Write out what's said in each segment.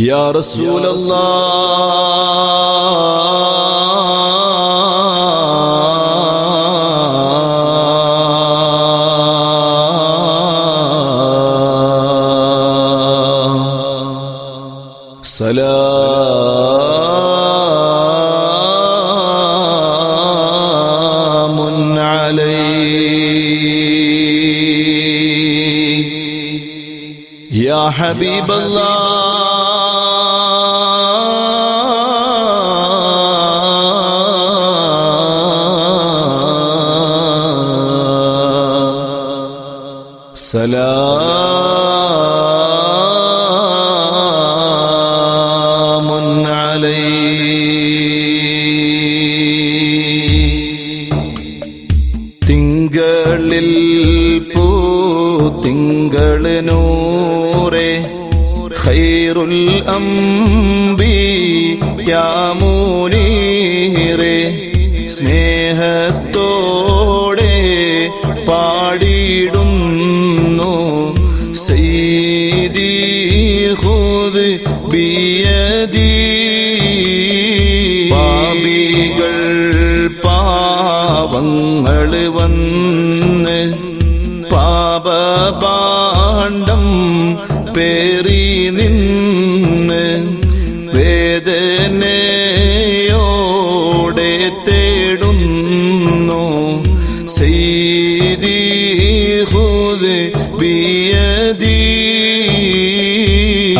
يا رسول الله. سلام عليك. يا حبيب الله. سلام عليك തിങ്കളിൽ പൂ തിങ്കള് നൂറെ ഖൈറുൽ അംബി പാപികൾ പാവങ്ങൾ വന്ന് പാപപാണ്ഡം പേറി നിന്ന് വേദനയോടെ തേടുന്നു. സൈദി ഹുദ് ബിയദീ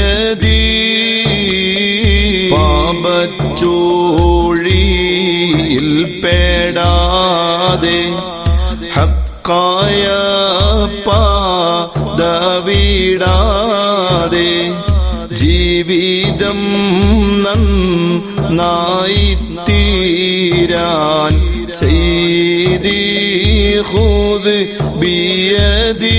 ബിയദീ പാപച്ചോഴിയിൽ പേടാതെ ഹക്കായ പാതവിടാതെ ജീവിതം നന്നായി തീരാൻ സെയ്തി ഹോദ് ബിയദീ.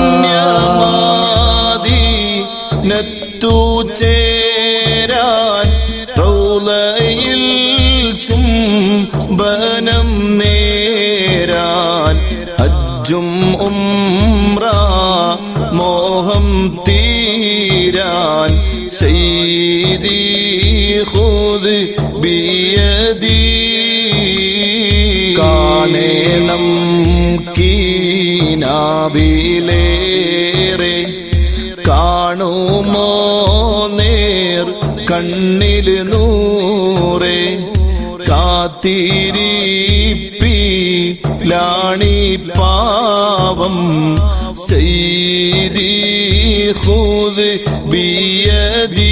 ബിയദീ കാണേണം കീനാവിലേറെ കാണുമോ നേർ കണ്ണിൽ നൂറെ കാത്തിരിപ്പി ലാണി പാവം സൈദി ഹുദ് ബിയദീ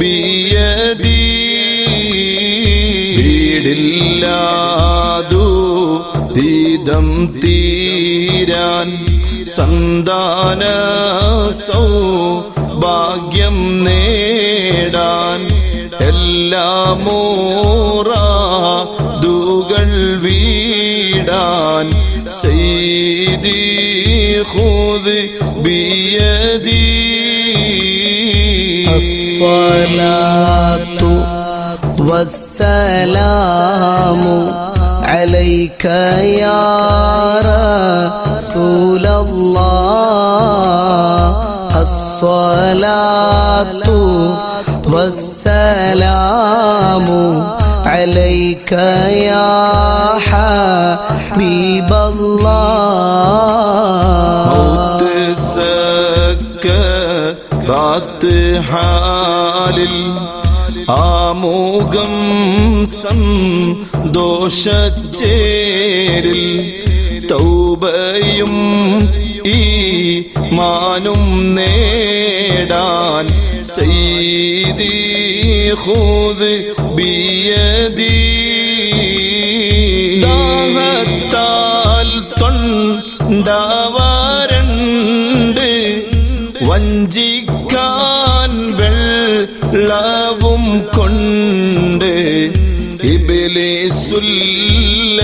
ബിയദീ വീടില്ലാതു ദീദം തീരാൻ സന്താന സൗഭാഗ്യം നേടാൻ എല്ലാമോറാതുകൾ വീടാൻ സെയ്തി خذ بيدي. الصلاة والسلام عليك يا رسول الله. الصلاة والسلام عليك يا حبيب الله. മൗത്ത് സക്കറാത്ത് ഹാലിൽ ആമോകം സന്തോഷച്ചേരിൽ തൗബയും ഈ മാനും നേടാൻ സൈദി ഹോദ് ബിയദീ ദാഹത്താൽ உள்ளம் கொண்டு இபிலே சொல்ல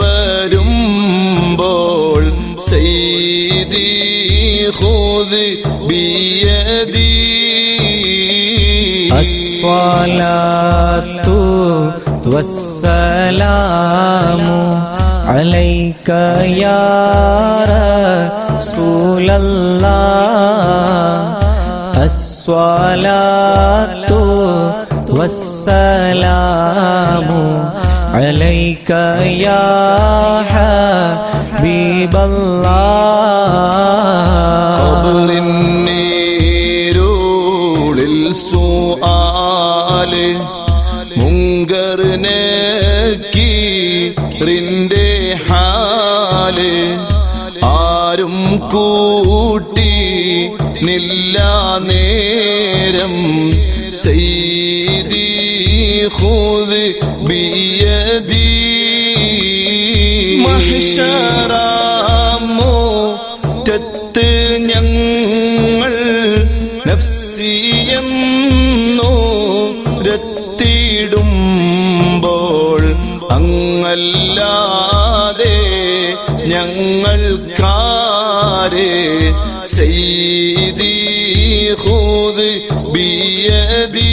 வரும் போல் செய்தி ஹோது பியதி الصلاة والسلام عليك يا رسول الله സ്വലാത്തു വസ്സലാമു അലൈക യാ ഹബീബല്ലാഹ് ഹൂദ് ബിയദീ മഹ്ശറാമോ മുറ്റത്ത് ഞങ്ങൾ നഫ്സിയെന്നോ രത്തിടുമ്പോൾ അങ്ങല്ലാതെ ഞങ്ങൾക്കാരെ സൈദി ഹൂദ് ബിയദീ.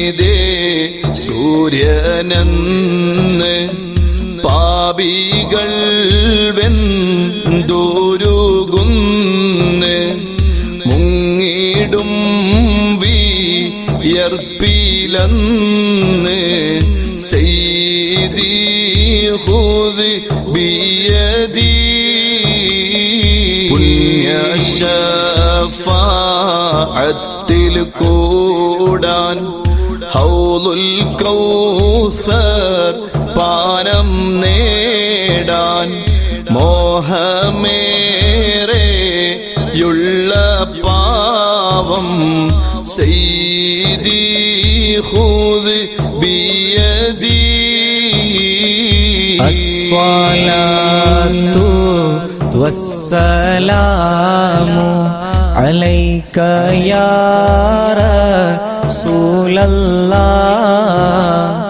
സൂര്യനെന്ന് പാപികൾ വെന്തോരുകുന്ന് മുങ്ങിടും വിയർപ്പിലെന്ന് സെയ്തി ഹൂദ് ബിയദീ പുണ്യശഫാഅത്തിൽ കൂടാൻ ഹൗലുൽ കൗസർ പാനം നേടാൻ മോഹമേറെയുള്ള പാവം സെയ്തി ഹൂദ് ബിയദീ الصلاة والسلام عليك يا رسول الله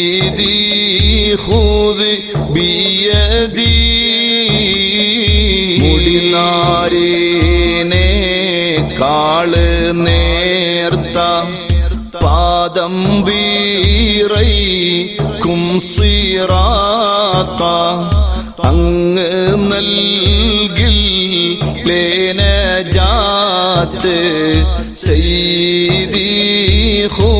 സെയ്തി خذ بيدي. മുടിനാരേനെ കാൾ നേർത്ത പാദം വീറൈ കുംസിറാത്ത അങ്ങ് നൽകിൽ ലേന ജാത്ത് സെയ്തി ഹൂദ്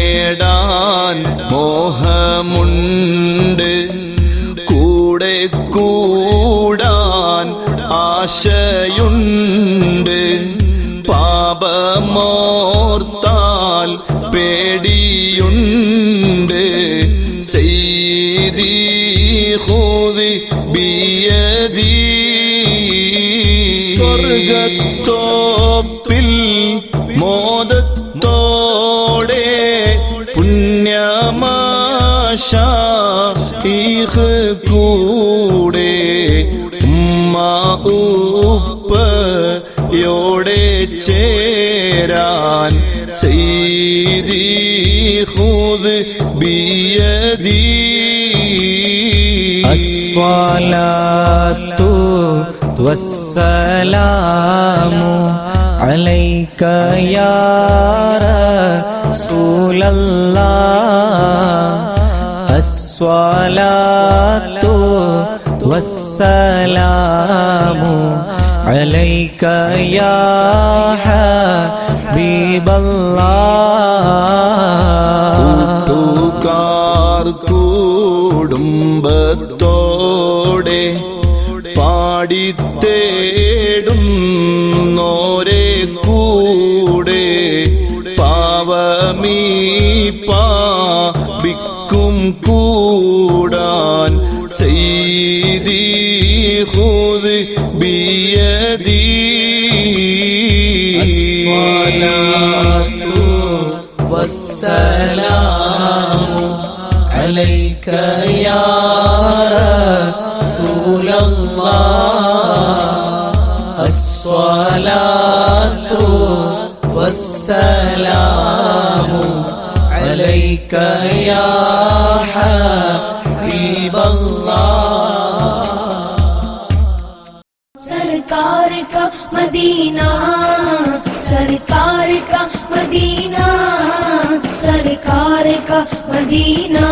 ആശയുണ്ട്. പാപമോർത്താൽ പേടിയുണ്ട്. സെയ്തി ഹോതി ബിയതി സ്വർഗത്തോപ്പിൽ ചേരാൻ സെയ്തി ഹൂദ് ബിയദീ الصلاة والسلام عليك يا رسول الله الصلاة والسلام عليك يا حبيب الله കൂട്ടുകാർ കുടുംബത്തോടെ പാടിത്തേടും നോരെ കൂടെ പാവമീ പാപിക്കും കൂടാൻ സെയ്തി عليك يا حبيب اللہ سرکار کا مدینہ، سرکار کا مدینہ، سرکار کا مدینہ،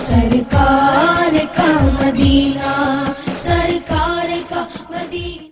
سرکار کا مدینہ، سرکار کا مدینہ۔